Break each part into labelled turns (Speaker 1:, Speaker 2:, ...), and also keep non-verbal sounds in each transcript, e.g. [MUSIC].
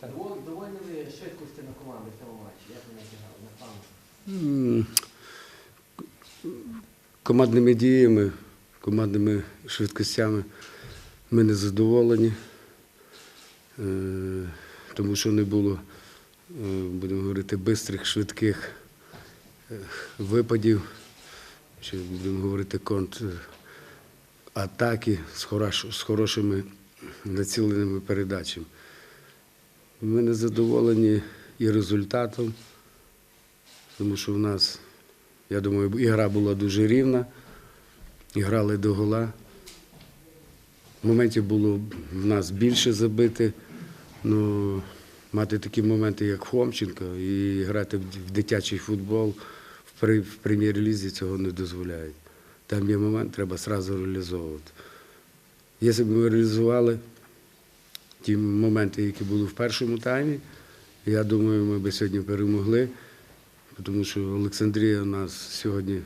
Speaker 1: Так.
Speaker 2: доволі, ви швидкості на команди в цьому матчі? Як вони зіграли?
Speaker 3: М, Командними діями, командними швидкостями ми не задоволені, Е, тому що не було, е, будемо говорити, бистрих, швидких е, випадів, чи будемо говорити контратаки з хорошими націленими передачами. Ми не задоволені і результатом, тому що в нас, я думаю, ігра була дуже рівна, грали до гола. Моментів було в нас більше забити. Ну, мати такі моменти, як Хомченко, і грати в в дитячий футбол в прем'єр-лізі цього не дозволяють. Там є момент, треба одразу реалізовувати. Якщо б ми реалізували ті моменти, які були в першому таймі, я думаю, ми б сьогодні перемогли, тому що Олександрія нас сьогодні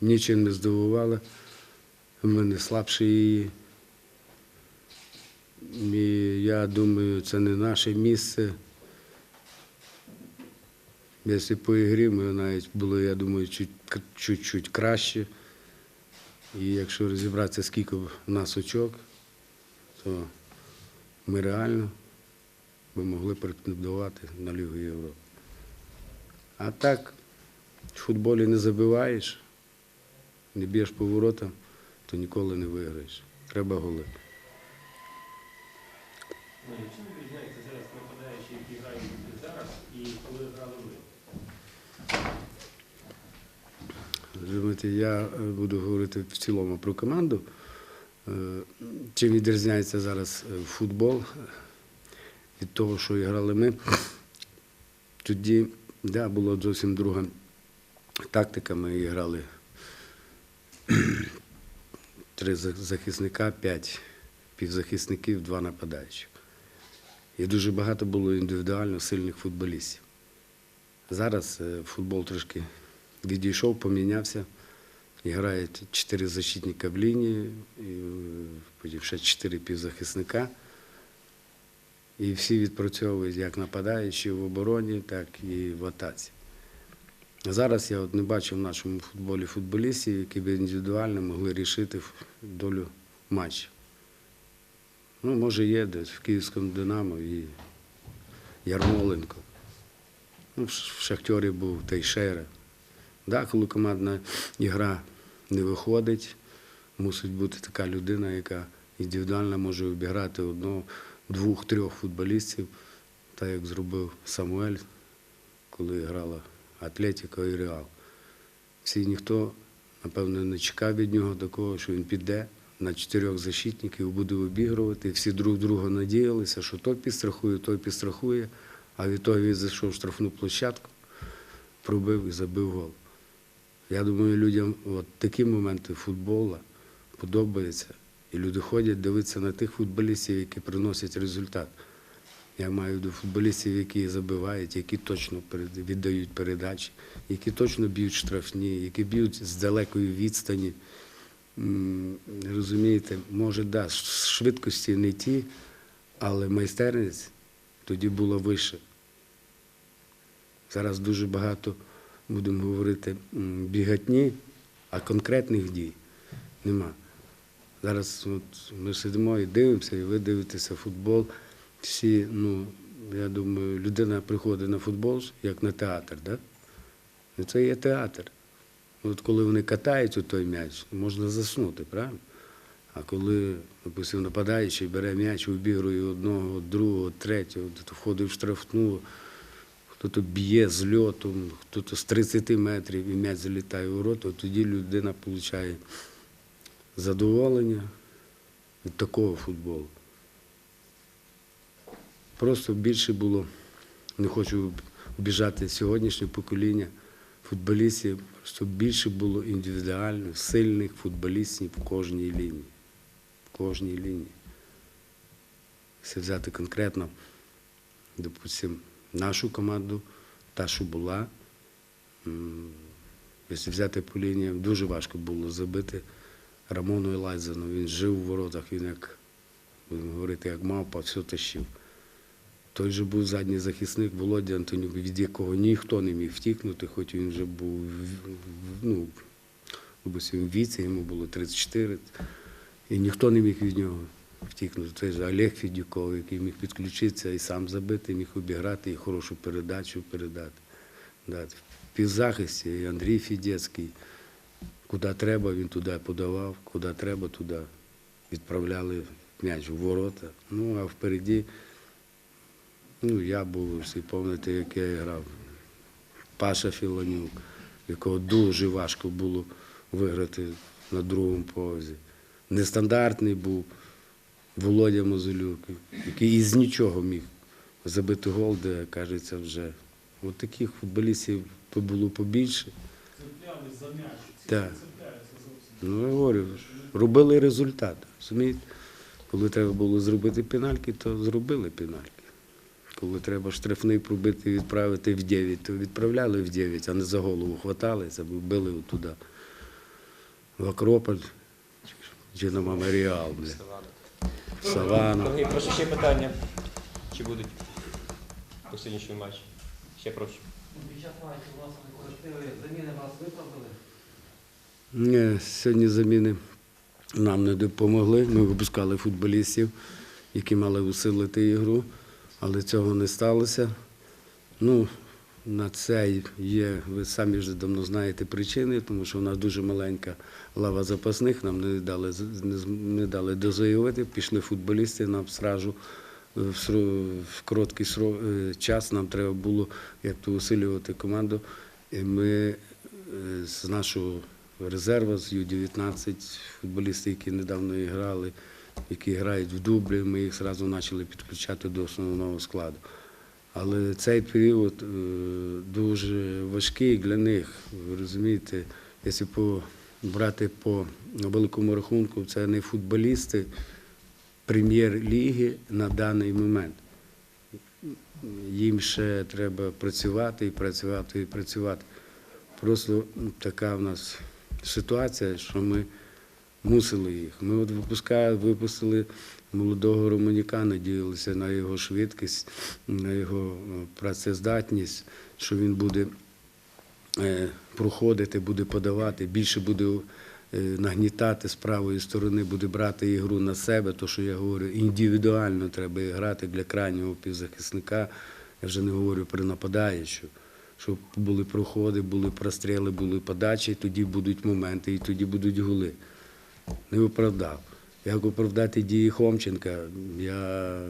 Speaker 3: нічим не здивувала. Ми не слабші її. І я думаю, це не наше місце. Якщо по ігрі ми навіть було, я думаю, чуть- чуть-чуть краще. І якщо розібратися, скільки в нас очок, то ми реально би могли претендувати на Лігу Європи. А так, в футболі не забиваєш, не б'єш по воротам, то ніколи не виграєш. Треба голи.
Speaker 1: Ну, чим відрізняється зараз нападаючі, які грають зараз, і коли грали ви?
Speaker 3: Я е, буду говорити в цілому про команду. Е, Чим відрізняється зараз е, футбол е, від того, що грали ми. Тоді да, була зовсім друга тактика. Ми грали [CLEARS THROAT] три захисника, п'ять півзахисників, два нападаючих. І дуже багато було індивідуально сильних футболістів. Зараз футбол трошки відійшов, помінявся. Грають чотири защитника в лінії, е, потім ще чотири півзахисника. І всі відпрацьовують як нападаючі в обороні, так і в атаці. Зараз я от не бачу в нашому футболі футболістів, які б індивідуально могли рішити долю матчу. Ну, може, є десь в Київському Динамо і Ярмоленко. Ну, в в Шахтері був Тейшера. Да, коли командна ігра не виходить, мусить бути така людина, яка індивідуально може обіграти одного, двох, трьох футболістів, так як зробив Самуель, коли грала Атлетіко і Реал. Всі ніхто, напевно, не чекав від нього такого, що він піде на чотирьох защитників, буде обігрувати. Всі друг друга надіялися, що той підстрахує, той підстрахує, а від того він зайшов в штрафну площадку, пробив і забив гол. Я думаю, людям от такі моменти футболу подобаються. І люди ходять дивитися на тих футболістів, які приносять результат. Я маю до футболістів, які забивають, які точно віддають передачі, які точно б'ють штрафні, які б'ють з далекої відстані. Розумієте, може, да, швидкості не ті, але майстерність тоді була вища. Зараз дуже багато, будемо говорити, бігатні, а конкретних дій нема. Зараз от ми сидимо і дивимося, і ви дивитеся футбол. Всі, ну, я думаю, людина приходить на футбол як на театр, да? І це є театр. От коли вони катають у той м'яч, можна заснути, правильно? А коли, допустим, нападаючий бере м'яч, обігрує одного, другого, третього, то входить в штрафну, хто-то б'є з льоту, хто-то з 30 метрів і м'яч залітає у рот, от тоді людина отримує задоволення від такого футболу. Просто більше було, не хочу обіжати сьогоднішнє покоління футболістів, просто більше було індивідуально сильних футболістів в кожній лінії. В кожній лінії. Якщо взяти конкретно, допустим, нашу команду, та, що була, якщо взяти по лініям, дуже важко було забити Рамону Елайзену. Він жив у воротах, він як, будемо говорити, як мавпа, все тащив. Той же був задній захисник Володя Антонюк, від якого ніхто не міг втікнути, хоч він вже був ну, в віці, йому було 34, і ніхто не міг від нього втікнути. Же Олег Федюков, який міг підключитися і сам забити, міг обіграти і хорошу передачу передати. Да. В півзахисті Андрій Фідецький. Куди треба, він туди подавав, куди треба, туди відправляли м'яч у ворота. Ну, а впереді, ну, я був, всі пам'ятаєте, як я грав. Паша Філонюк, якого дуже важко було виграти на другому повзі. Нестандартний був Володя Мозолюк, який із нічого міг забити гол, де, кажеться, вже. От таких футболістів було побільше.
Speaker 1: Цеплялись за м'яч.
Speaker 3: Так.
Speaker 1: не цепляються зовсім.
Speaker 3: Ну, я говорю, робили результат. Розумієте? Коли треба було зробити пенальки, то зробили пенальки. Коли треба штрафний пробити і відправити в 9, то відправляли в 9, а не за голову хваталися, били туди. В Акрополь чи на Меморіал, в
Speaker 4: прошу ще питання. Чи будуть по сьогоднішньому матчі? Ще прошу.
Speaker 2: Під час матчу, власне, колективи заміни вас виправдали?
Speaker 3: Ні, сьогодні заміни нам не допомогли. Ми випускали футболістів, які мали усилити ігру, але цього не сталося. Ну, на це є, ви самі вже давно знаєте причини, тому що у нас дуже маленька лава запасних, нам не дали, не, дали дозаявити, пішли футболісти, нам сразу е, в, в короткий е, час нам треба було як то усилювати команду. І ми е, з нашого резерву, з Ю-19, футболісти, які недавно грали, які грають в дублі, ми їх одразу почали підключати до основного складу. Але цей період е, дуже важкий для них. Ви розумієте, якщо по, брати по великому рахунку, це не футболісти прем'єр-ліги на даний момент. Їм ще треба працювати і працювати і працювати. Просто така в нас ситуація, що ми мусили їх. Ми от випускали, випустили молодого Романіка, надіялися на його швидкість, на його е, працездатність, що він буде е, проходити, буде подавати, більше буде е, нагнітати з правої сторони, буде брати ігру на себе, то що я говорю, індивідуально треба грати для крайнього півзахисника. Я вже не говорю про нападаючу. Щоб були проходи, були простріли, були подачі, і тоді будуть моменти, і тоді будуть голи. Не оправдав. Як оправдати дії Хомченка, я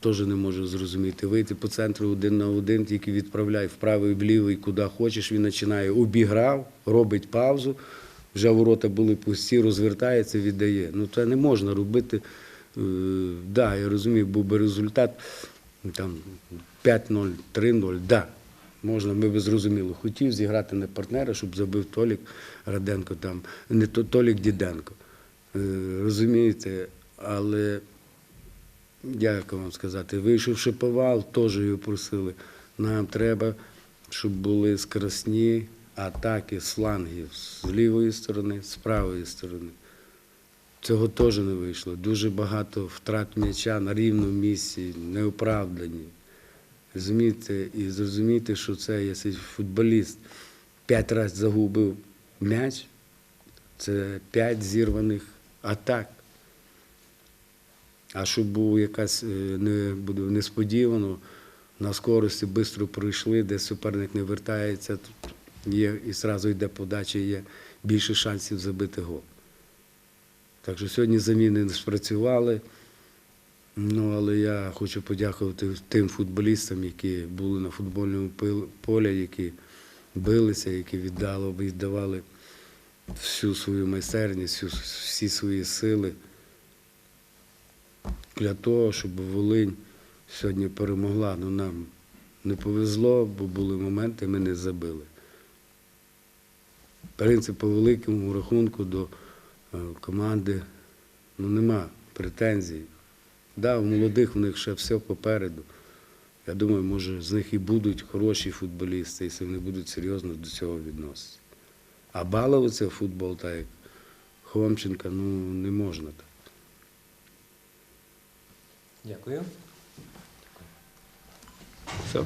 Speaker 3: теж не можу зрозуміти. Вийти по центру один на один, тільки відправляй вправо і вліво, і куди хочеш. Він починає обіграв, робить паузу, вже ворота були пусті, розвертається, віддає. Ну це не можна робити. Так, да, я розумію, був би результат там 5-0, 3-0, да. Можна, ми би зрозуміло, хотів зіграти на партнера, щоб забив Толік Раденко, там, не То- Толік Діденко. Е, Розумієте, але як вам сказати, вийшов шиповал, теж його просили. Нам треба, щоб були скоростні атаки з флангів з лівої сторони, з правої сторони. Цього теж не вийшло. Дуже багато втрат м'яча на рівному місці, неоправдані. Розумієте, і зрозуміти, що це, якщо футболіст п'ять разів загубив м'яч, це п'ять зірваних атак. А щоб був якась е, не буде несподівано, на скорості швидко пройшли, де суперник не вертається, є і одразу йде подача, є більше шансів забити гол. Так що сьогодні заміни спрацювали. Ну, але я хочу подякувати тим футболістам, які були на футбольному полі, які билися, які віддали, віддавали всю свою майстерність, всі свої сили для того, щоб Волинь сьогодні перемогла. Ну, нам не повезло, бо були моменти, ми не забили. Принцип по великому рахунку до е, команди ну, нема претензій. Да, у молодих в них ще все попереду. Я думаю, може, з них і будуть хороші футболісти, якщо вони будуть серйозно до цього відноситися. А балуватися в футбол, так як Хомченка, ну не можна так.
Speaker 4: Дякую.
Speaker 3: Все.